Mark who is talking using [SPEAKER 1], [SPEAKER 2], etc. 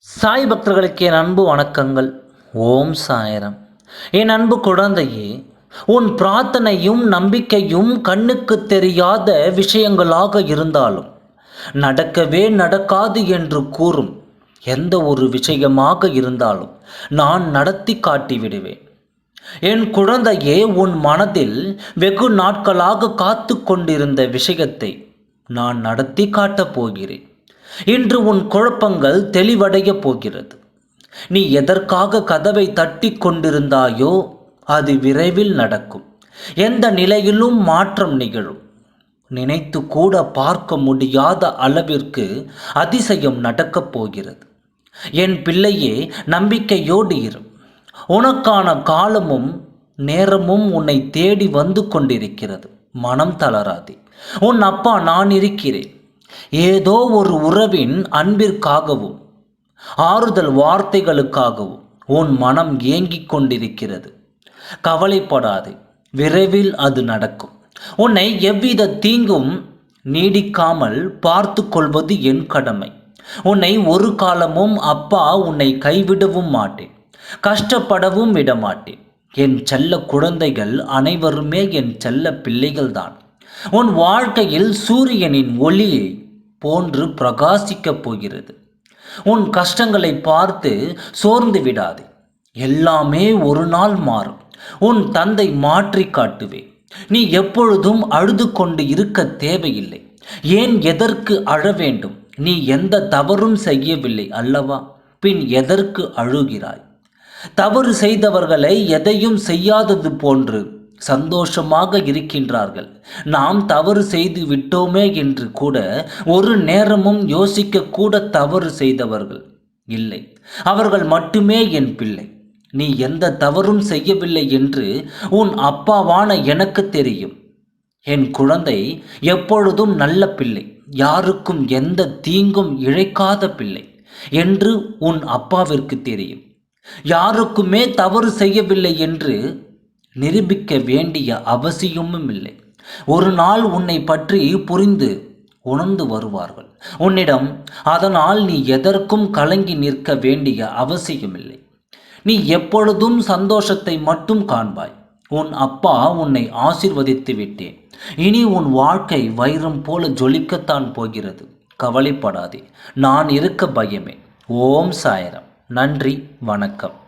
[SPEAKER 1] சாய் பக்தர்களுக்கு என் அன்பு வணக்கங்கள். ஓம் சாயரம். என் அன்பு குழந்தையே உன் பிரார்த்தனையும் நம்பிக்கையும் கண்ணுக்கு தெரியாத விஷயங்களாக இருந்தாலும் நடக்கவே நடக்காது என்று கூறும் எந்த ஒரு விஷயமாக இருந்தாலும் நான் நடத்தி காட்டி விடுவேன் என் குழந்தையே உன் மனதில் வெகு நாட்களாக காத்து கொண்டிருந்த விஷயத்தை நான் நடத்தி காட்டப் போகிறேன். இன்று உன் குழப்பங்கள் தெளிவடையப் போகிறது. நீ எதற்காக கதவை தட்டி கொண்டிருந்தாயோ அது விரைவில் நடக்கும். எந்த நிலையிலும் மாற்றம் நிகழும். நினைத்து கூட பார்க்க முடியாத அளவிற்கு அதிசயம் நடக்கப் போகிறது. என் பிள்ளையே நம்பிக்கையோடு இரு. உனக்கான காலமும் நேரமும் உன்னை தேடி வந்து கொண்டிருக்கிறது. மனம் தளராதே. உன் அப்பா நான் இருக்கிறேன். ஏதோ ஒரு உறவின் அன்பிற்காகவும் ஆறுதல் வார்த்தைகளுக்காகவும் உன் மனம் ஏங்கிக் கொண்டிருக்கிறது. கவலைப்படாதே. விரைவில் அது நடக்கும். உன்னை எவ்வித தீங்கும் நீடிக்காமல் பார்த்து கொள்வது என் கடமை. உன்னை ஒரு காலமும் அப்பா உன்னை கைவிடவும் மாட்டேன். கஷ்டப்படவும் விடமாட்டேன். என் செல்ல குழந்தைகள் அனைவருமே என் செல்ல பிள்ளைகள்தான். உன் வாழ்க்கையில் சூரியனின் ஒளியை போன்று பிரகாசிக்கப் போகிறது. உன் கஷ்டங்களை பார்த்து சோர்ந்து விடாதே. எல்லாமே ஒரு நாள் மாறும். உன் தந்தை மாற்றி காட்டுவேன் நீ எப்பொழுதும் அழுது கொண்டு இருக்க தேவையில்லை. ஏன் எதற்கு அழ வேண்டும்? நீ எந்த தவறும் செய்யவில்லை அல்லவா? பின் எதற்கு அழுகிறாய்? தவறு செய்தவர்களை எதையும் செய்யாதது போன்று சந்தோஷமாக இருக்கின்றார்கள். நாம் தவறு செய்து விட்டோமே என்று கூட ஒரு நேரமும் யோசிக்க கூட தவறு செய்தவர்கள் இல்லை. அவர்கள் மட்டுமே என் பிள்ளை. நீ எந்த தவறும் செய்யவில்லை என்று உன் அப்பாவான எனக்கு தெரியும். என் குழந்தை எப்பொழுதும் நல்ல பிள்ளை. யாருக்கும் எந்த தீங்கும் இழைக்காத பிள்ளை என்று உன் அப்பாவிற்கு தெரியும். யாருக்குமே தவறு செய்யவில்லை என்று நிரூபிக்க வேண்டிய அவசியமும் இல்லை ஒரு நாள் உன்னை பற்றி புரிந்து உணர்ந்து வருவார்கள். உன்னிடம் அதனால் நீ எதற்கும் கலங்கி நிற்க வேண்டிய அவசியமில்லை. நீ எப்பொழுதும் சந்தோஷத்தை மட்டும் காண்பாய். உன் அப்பா உன்னை ஆசிர்வதித்து விட்டேன். இனி உன் வாழ்க்கை வைரம் போல ஜொலிக்கத்தான் போகிறது. கவலைப்படாதே. நான் இருக்க பயமே. ஓம் சாயரம். நன்றி வணக்கம்.